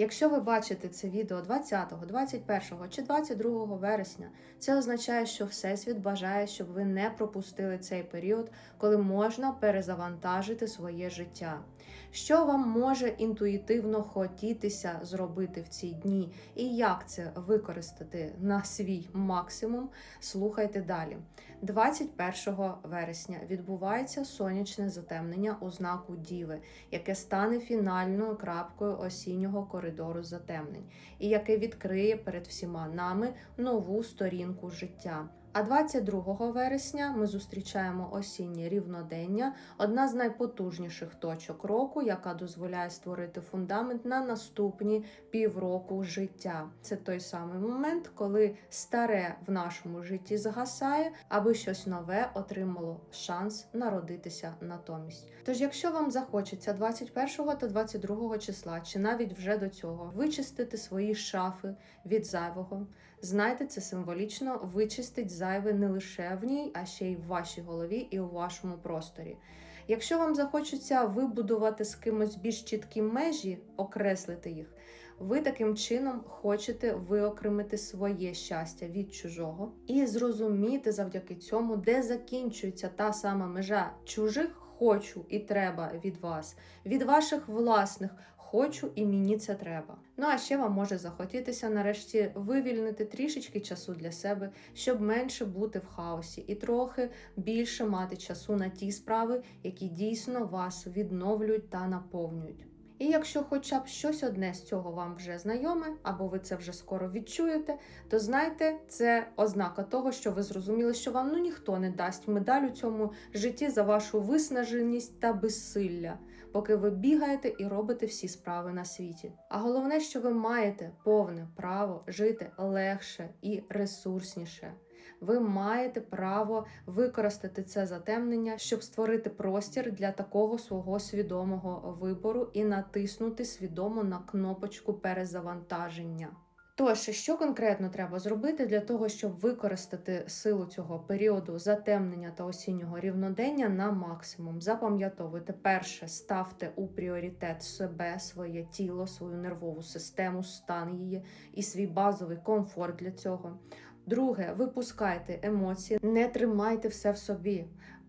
Якщо ви бачите це відео 20, 21 чи 22 вересня, це означає, що Всесвіт бажає, щоб ви не пропустили цей період, коли можна перезавантажити своє життя. Що вам може інтуїтивно хотітися зробити в ці дні, і як це використати на свій максимум, слухайте далі. 21 вересня відбувається сонячне затемнення у знаку Діви, яке стане фінальною крапкою осіннього коридору затемнень, і яке відкриє перед всіма нами нову сторінку життя. А 22 вересня ми зустрічаємо осіннє рівнодення, одна з найпотужніших точок року, яка дозволяє створити фундамент на наступні півроку життя. Це той самий момент, коли старе в нашому житті згасає, аби щось нове отримало шанс народитися натомість. Тож, якщо вам захочеться 21 та 22 числа, чи навіть вже до цього, вичистити свої шафи від зайвого, знайте це символічно вичистить зайве не лише в ній, а ще й в вашій голові і у вашому просторі. Якщо вам захочеться вибудувати з кимось більш чіткі межі, окреслити їх, ви таким чином хочете виокремити своє щастя від чужого і зрозуміти завдяки цьому, де закінчується та сама межа чужих хочу і треба від вас, від ваших власних хочу і мені це треба. Ну а ще вам може захотітися нарешті вивільнити трішечки часу для себе, щоб менше бути в хаосі і трохи більше мати часу на ті справи, які дійсно вас відновлюють та наповнюють. І якщо хоча б щось одне з цього вам вже знайоме, або ви це вже скоро відчуєте, то знайте, це ознака того, що ви зрозуміли, що вам ну ніхто не дасть медаль у цьому житті за вашу виснаженість та безсилля, поки ви бігаєте і робите всі справи на світі. А головне, що ви маєте повне право жити легше і ресурсніше. Ви маєте право використати це затемнення, щоб створити простір для такого свого свідомого вибору і натиснути свідомо на кнопочку перезавантаження. Тож, що конкретно треба зробити для того, щоб використати силу цього періоду затемнення та осіннього рівнодення на максимум? Запам'ятовуйте, перше, ставте у пріоритет себе, своє тіло, свою нервову систему, стан її і свій базовий комфорт для цього. Друге, випускайте емоції, не тримайте все в собі.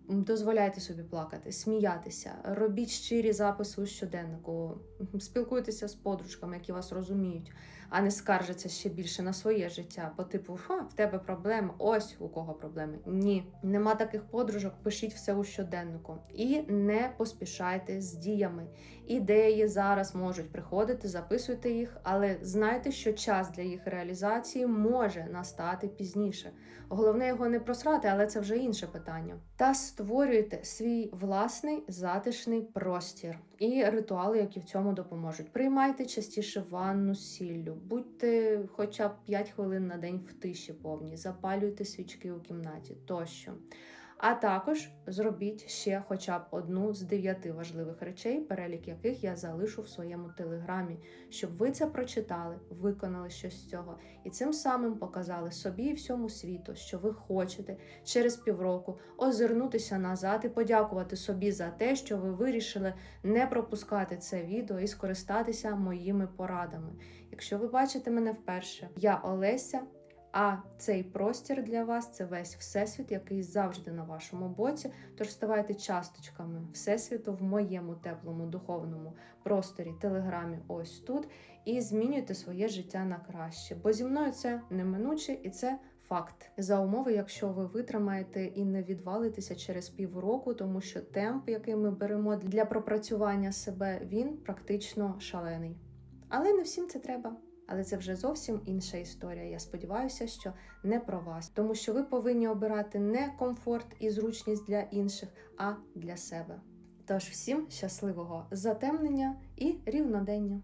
Дозволяйте собі плакати, сміятися, робіть щирі записи у щоденнику, спілкуйтеся з подружками, які вас розуміють, а не скаржаться ще більше на своє життя. По типу, Ха, в тебе проблеми, ось у кого проблеми. Ні, нема таких подружок, пишіть все у щоденнику. І не поспішайте з діями. Ідеї зараз можуть приходити, записуйте їх, але знайте, що час для їх реалізації може настати пізніше. Головне його не просрати, але це вже інше питання. Та створюйте свій власний затишний простір і ритуали, які в цьому допоможуть. Приймайте частіше ванну сіллю, будьте хоча б 5 хвилин на день в тиші повній, запалюйте свічки у кімнаті тощо. А також зробіть ще хоча б одну з дев'яти важливих речей, перелік яких я залишу в своєму телеграмі, щоб ви це прочитали, виконали щось з цього, і цим самим показали собі і всьому світу, що ви хочете через півроку озирнутися назад і подякувати собі за те, що ви вирішили не пропускати це відео і скористатися моїми порадами. Якщо ви бачите мене вперше, я Олеся. А цей простір для вас це весь всесвіт, який завжди на вашому боці. Тож ставайте часточками всесвіту в моєму теплому духовному просторі, телеграмі, ось тут, і змінюйте своє життя на краще. Бо зі мною це неминуче і це факт. За умови, якщо ви витримаєте і не відвалитеся через півроку, тому що темп, який ми беремо для пропрацювання себе, він практично шалений. Але не всім це треба. Але це вже зовсім інша історія. Я сподіваюся, що не про вас, тому що ви повинні обирати не комфорт і зручність для інших, а для себе. Тож всім щасливого затемнення і рівнодення.